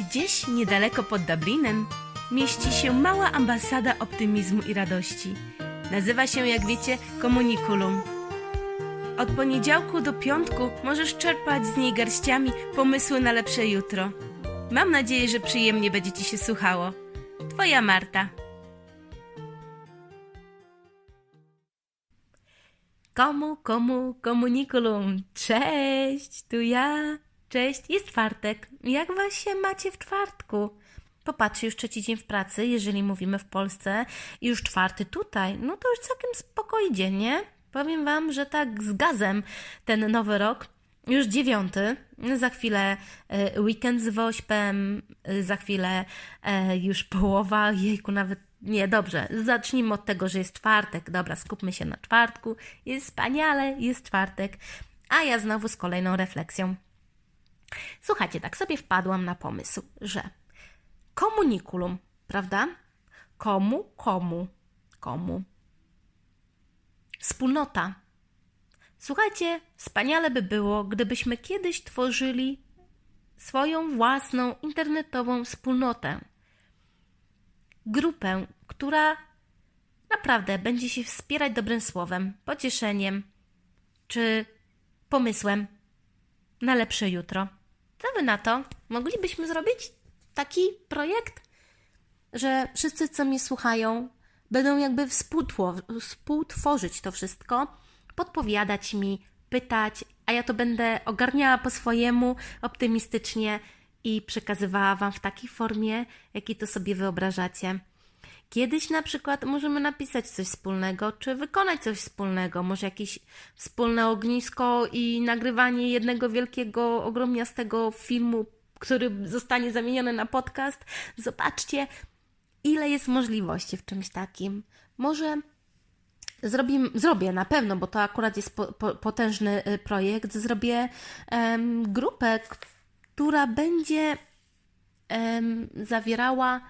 Gdzieś niedaleko pod Dublinem mieści się mała ambasada optymizmu i radości. Nazywa się, jak wiecie, Komunikulum. Od poniedziałku do piątku możesz czerpać z niej garściami pomysły na lepsze jutro. Mam nadzieję, że przyjemnie będzie Ci się słuchało. Twoja Marta. Komu, komu, komunikulum. Cześć, tu ja. Cześć, jest czwartek. Jak was się macie w czwartku? Popatrz, już trzeci dzień w pracy, jeżeli mówimy w Polsce, i już czwarty tutaj. No to już całkiem spokojnie, nie? Powiem wam, że tak z gazem ten nowy rok. Już dziewiąty, za chwilę e, weekend z Wośpem, e, za chwilę e, już połowa, jejku, nawet nie, dobrze, zacznijmy od tego, że jest czwartek. Dobra, skupmy się na czwartku. Jest wspaniale, jest czwartek. A ja znowu z kolejną refleksją. Słuchajcie, tak sobie wpadłam na pomysł, że komunikulum, prawda? Komu, komu, komu. Wspólnota. Słuchajcie, wspaniale by było, gdybyśmy kiedyś tworzyli swoją własną internetową wspólnotę. Grupę, która naprawdę będzie się wspierać dobrym słowem, pocieszeniem czy pomysłem na lepsze jutro. Co wy na to? Moglibyśmy zrobić taki projekt, że wszyscy, co mnie słuchają, będą jakby współtwo- współtworzyć to wszystko, podpowiadać mi, pytać, a ja to będę ogarniała po swojemu, optymistycznie i przekazywała Wam w takiej formie, jakiej to sobie wyobrażacie. Kiedyś na przykład możemy napisać coś wspólnego, czy wykonać coś wspólnego, może jakieś wspólne ognisko i nagrywanie jednego wielkiego, ogromniastego filmu, który zostanie zamieniony na podcast. Zobaczcie, ile jest możliwości w czymś takim. Może zrobię, zrobię na pewno, bo to akurat jest po, po, potężny y, projekt, zrobię em, grupę, która będzie em, zawierała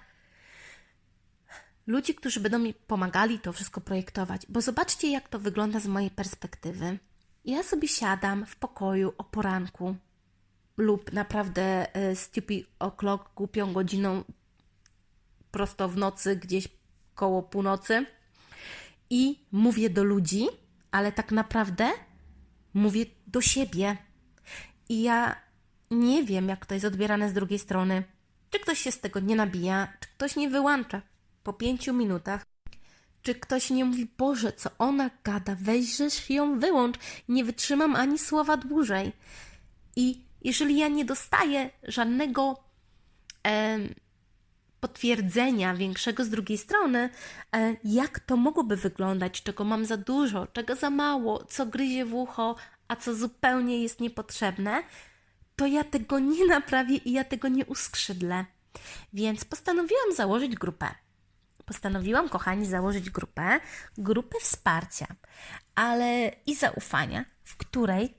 ludzi, którzy będą mi pomagali to wszystko projektować. Bo zobaczcie, jak to wygląda z mojej perspektywy. Ja sobie siadam w pokoju o poranku lub naprawdę e, stupid o'clock, głupią godziną prosto w nocy, gdzieś koło północy i mówię do ludzi, ale tak naprawdę mówię do siebie. I ja nie wiem, jak to jest odbierane z drugiej strony. Czy ktoś się z tego nie nabija, czy ktoś nie wyłącza po pięciu minutach. Czy ktoś nie mówi, Boże, co ona gada, weź ją wyłącz, nie wytrzymam ani słowa dłużej. I jeżeli ja nie dostaję żadnego e, potwierdzenia większego z drugiej strony, e, jak to mogłoby wyglądać, czego mam za dużo, czego za mało, co gryzie w ucho, a co zupełnie jest niepotrzebne, to ja tego nie naprawię i ja tego nie uskrzydlę. Więc postanowiłam założyć grupę postanowiłam, kochani, założyć grupę, grupę wsparcia, ale i zaufania, w której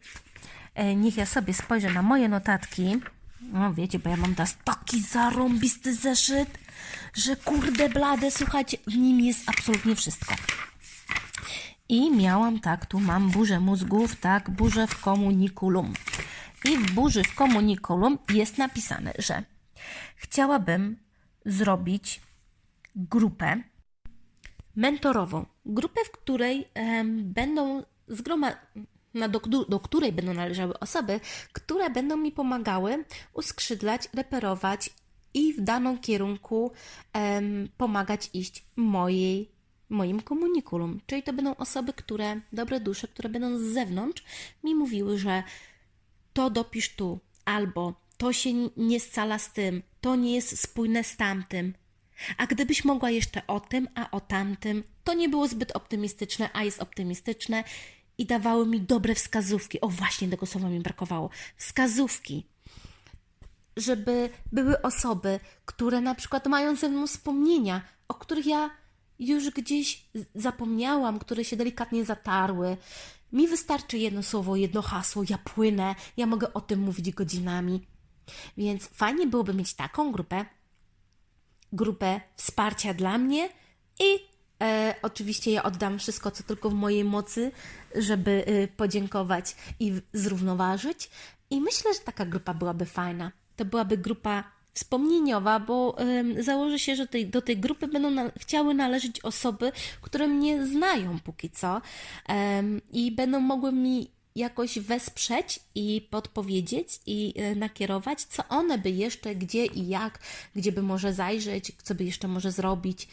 e, niech ja sobie spojrzę na moje notatki. No wiecie, bo ja mam teraz taki zarąbisty zeszyt, że kurde blade, słuchajcie, w nim jest absolutnie wszystko. I miałam tak, tu mam burzę mózgów, tak, burzę w komunikulum. I w burzy w komunikulum jest napisane, że chciałabym zrobić grupę mentorową. Grupę, w której będą zgromadzone do, do, której będą należały osoby, które będą mi pomagały uskrzydlać, reperować i w danym kierunku pomagać iść mojej, moim komunikulum. Czyli to będą osoby, które, dobre dusze, które będą z zewnątrz mi mówiły, że to dopisz tu, albo to się nie scala z tym, to nie jest spójne z tamtym, a gdybyś mogła jeszcze o tym, a o tamtym, to nie było zbyt optymistyczne, a jest optymistyczne i dawały mi dobre wskazówki. O, właśnie tego słowa mi brakowało. Wskazówki. Żeby były osoby, które na przykład mają ze mną wspomnienia, o których ja już gdzieś zapomniałam, które się delikatnie zatarły. Mi wystarczy jedno słowo, jedno hasło, ja płynę, ja mogę o tym mówić godzinami. Więc fajnie byłoby mieć taką grupę, grupę wsparcia dla mnie i e, oczywiście ja oddam wszystko, co tylko w mojej mocy, żeby e, podziękować i zrównoważyć. I myślę, że taka grupa byłaby fajna. To byłaby grupa wspomnieniowa, bo ym, założę się, że tej, do tej grupy będą na, chciały należeć osoby, które mnie znają póki co i będą mogły mi jakoś wesprzeć i podpowiedzieć i y, nakierować, co one by jeszcze, gdzie i jak, gdzie by może zajrzeć, co by jeszcze może zrobić.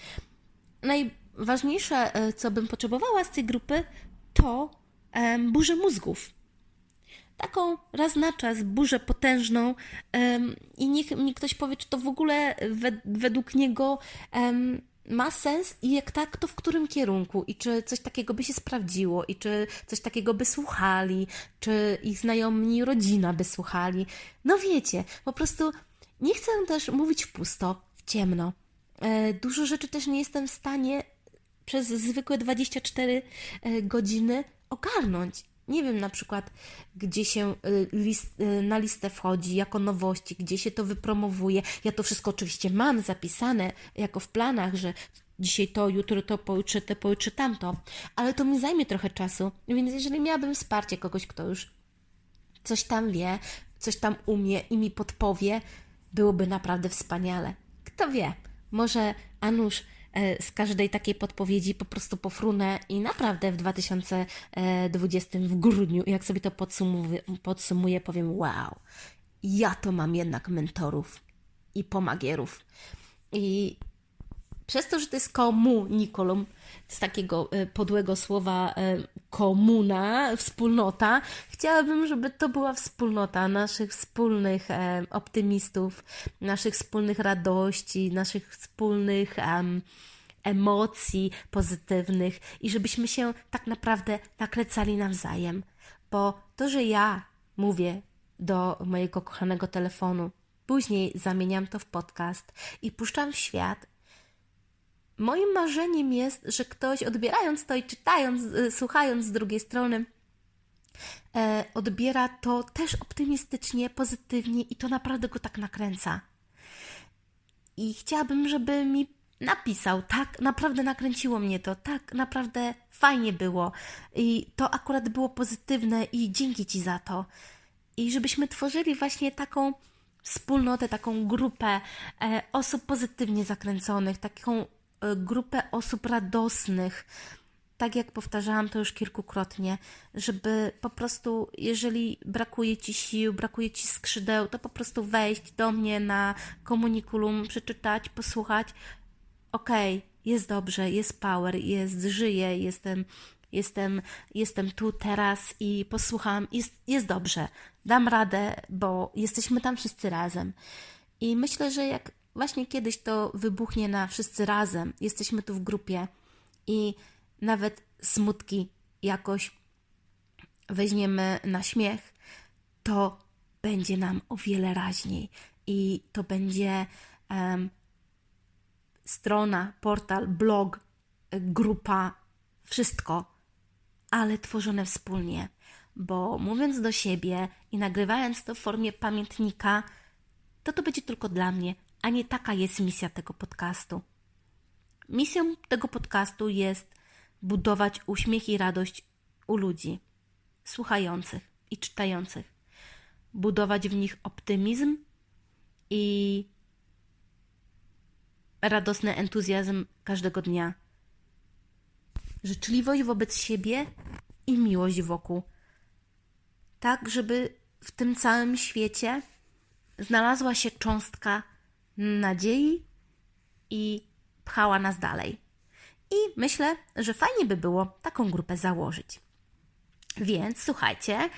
Najważniejsze, y, co bym potrzebowała z tej grupy, to burzę mózgów taką raz na czas burzę potężną um, i niech mi ktoś powie, czy to w ogóle we, według niego um, ma sens i jak tak, to w którym kierunku i czy coś takiego by się sprawdziło i czy coś takiego by słuchali, czy ich znajomi, rodzina by słuchali. No wiecie, po prostu nie chcę też mówić w pusto, w ciemno. E, dużo rzeczy też nie jestem w stanie przez zwykłe 24 e, godziny ogarnąć nie wiem na przykład, gdzie się y, list, y, na listę wchodzi jako nowości, gdzie się to wypromowuje. Ja to wszystko oczywiście mam zapisane jako w planach, że dzisiaj to, jutro to, pojutrze to, pojutrze tamto, ale to mi zajmie trochę czasu. Więc jeżeli miałabym wsparcie kogoś, kto już coś tam wie, coś tam umie i mi podpowie, byłoby naprawdę wspaniale. Kto wie, może Anusz z każdej takiej podpowiedzi po prostu pofrunę i naprawdę w 2020 w grudniu, jak sobie to podsumuję, podsumuję powiem wow, ja to mam jednak mentorów i pomagierów. I przez to, że to jest komunikulum, z takiego e, podłego słowa e, komuna, wspólnota, chciałabym, żeby to była wspólnota naszych wspólnych optymistów, naszych wspólnych radości, naszych wspólnych emocji pozytywnych i żebyśmy się tak naprawdę naklecali nawzajem. Bo to, że ja mówię do mojego kochanego telefonu, później zamieniam to w podcast i puszczam w świat, moim marzeniem jest, że ktoś odbierając to i czytając, y, słuchając z drugiej strony, e, odbiera to też optymistycznie, pozytywnie i to naprawdę go tak nakręca. I chciałabym, żeby mi napisał, tak, naprawdę nakręciło mnie to, tak, naprawdę fajnie było i to akurat było pozytywne i dzięki Ci za to. I żebyśmy tworzyli właśnie taką wspólnotę, taką grupę e, osób pozytywnie zakręconych, taką grupę osób radosnych, tak jak powtarzałam to już kilkukrotnie, żeby po prostu, jeżeli brakuje ci sił, brakuje ci skrzydeł, to po prostu wejść do mnie na komunikulum, przeczytać, posłuchać, okej, okay, jest dobrze, jest power, jest, żyję, jestem, jestem, jestem tu teraz i posłucham, jest, jest dobrze, dam radę, bo jesteśmy tam wszyscy razem. I myślę, że jak właśnie kiedyś to wybuchnie na wszyscy razem, jesteśmy tu w grupie i nawet smutki jakoś weźmiemy na śmiech, to będzie nam o wiele raźniej i to będzie um, strona, portal, blog, grupa, wszystko, ale tworzone wspólnie. Bo mówiąc do siebie i nagrywając to w formie pamiętnika, to to będzie tylko dla mnie, a nie taka jest misja tego podcastu. Misją tego podcastu jest budować uśmiech i radość u ludzi słuchających i czytających, budować w nich optymizm i radosny entuzjazm każdego dnia. Życzliwość wobec siebie i miłość wokół. Tak, żeby w tym całym świecie znalazła się cząstka nadziei i pchała nas dalej. I myślę, że fajnie by było taką grupę założyć. Więc słuchajcie,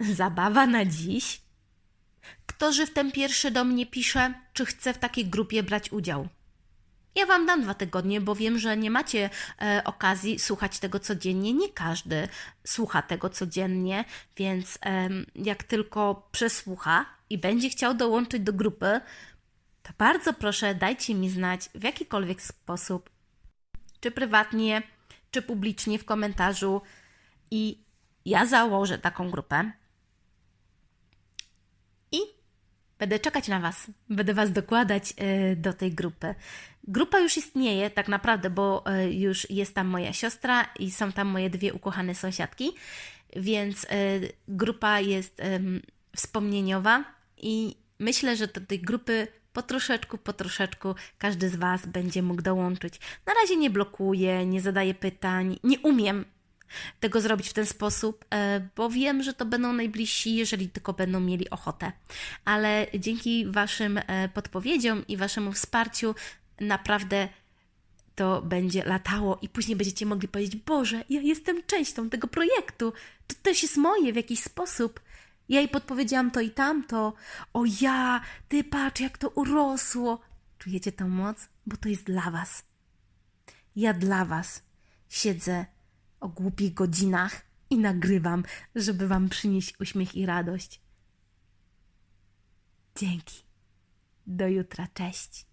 zabawa na dziś kto ten pierwszy do mnie pisze, czy chce w takiej grupie brać udział. Ja Wam dam dwa tygodnie, bo wiem, że nie macie e, okazji słuchać tego codziennie. Nie każdy słucha tego codziennie, więc e, jak tylko przesłucha i będzie chciał dołączyć do grupy, to bardzo proszę dajcie mi znać w jakikolwiek sposób, czy prywatnie, czy publicznie w komentarzu i ja założę taką grupę. Będę czekać na Was, będę Was dokładać e, do tej grupy. Grupa już istnieje tak naprawdę, bo e, już jest tam moja siostra i są tam moje dwie ukochane sąsiadki, więc e, grupa jest wspomnieniowa i myślę, że do tej grupy po troszeczku, po troszeczku każdy z Was będzie mógł dołączyć. Na razie nie blokuję, nie zadaję pytań, nie umiem tego zrobić w ten sposób, e, bo wiem, że to będą najbliżsi, jeżeli tylko będą mieli ochotę. Ale dzięki Waszym e, podpowiedziom i Waszemu wsparciu naprawdę to będzie latało i później będziecie mogli powiedzieć: Boże, ja jestem częścią tego projektu, to też jest moje w jakiś sposób. Ja jej podpowiedziałam to i tamto. O ja, ty patrz, jak to urosło. Czujecie tą moc? Bo to jest dla Was. Ja dla Was siedzę o głupich godzinach i nagrywam, żeby Wam przynieść uśmiech i radość. Dzięki. Do jutra. Cześć.